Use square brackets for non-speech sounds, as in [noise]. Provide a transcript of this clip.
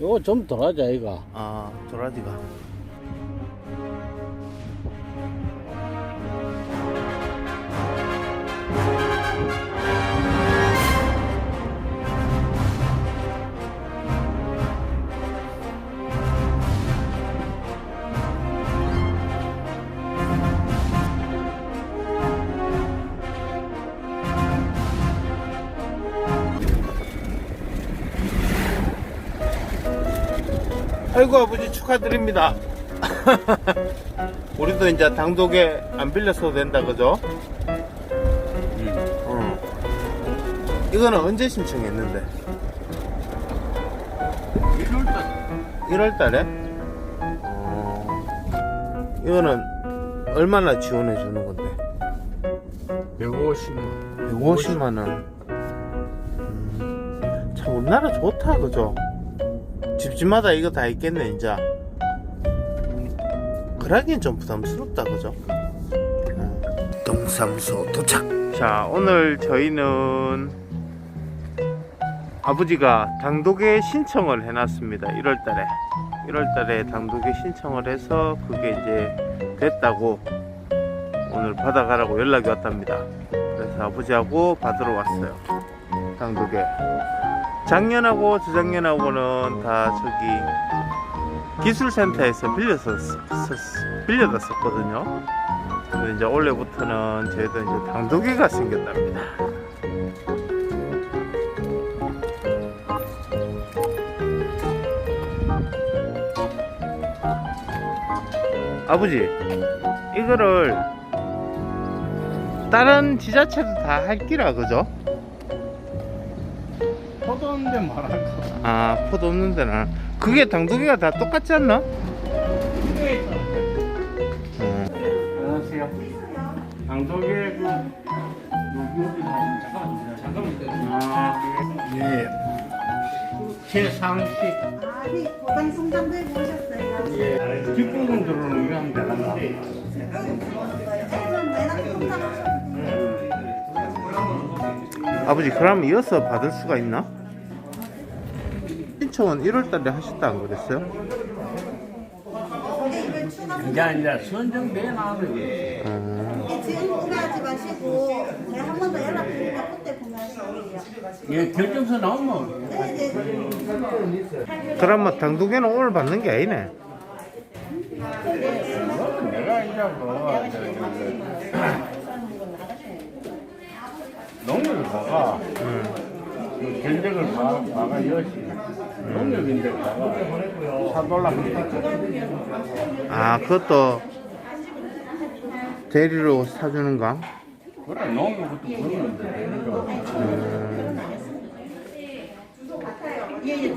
요거 좀 덜하자 이가. 아 도라지가 아이고 아버지 축하드립니다. [laughs] 우리도 이제 당독에 안 빌려서도 된다 그죠? 응. 이거는 언제 신청했는데? 1월달 1월 달에? 어, 이거는 얼마나 지원해 주는 건데? 150만 150만 원. 음, 참 우리나라 좋다 그죠? 집집마다 이거 다 있겠네 이제. 그러기엔 좀 부담스럽다 그죠? 음. 동사무소 도착. 자 오늘 저희는 아버지가 당독에 신청을 해놨습니다. 1월달에 1월달에 당독에 신청을 해서 그게 이제 됐다고 오늘 받아가라고 연락이 왔답니다. 그래서 아버지하고 받으러 왔어요. 당독에. 작년하고 저작년하고는 다 저기 기술센터에서 빌려서 빌려뒀었거든요. 근데 이제 올해부터는 저희도 이제 당독회가 생겼답니다. 아버지, 이거를 다른 지자체도 다 할 끼라 그죠? 포도 없는데 말할까 아 포도 없는 데는 그게 당도기가 다 똑같지 않나? 어. 안녕하세요 방송에 그 여기 잠깐만 잠깐만 아예 최상식 아니, 고당 성장부에 모셨어요. 예 뒷부분 들어오는 게 하면 되나. 아버지 그럼 이어서 받을 수가 있나? 신청은 1월달에 하셨다 안 그랬어요? 이제 이제 선정돼 나오는 어. 이게 지금 구매하지 마시고 제가 한 번 더 연락드리니까 그때 구매하시면 예 결정서 나오면 네네. 그러면 당도계는 오늘 받는 게 아니네 내가 이제 뭐 농협을 가가 음. 전쟁을 막아 여시 농협인데다가 사돌라 아 그것도 대리로 사주는 거? 그래 농협부터 부르는데 대리로. 음. 예, 예,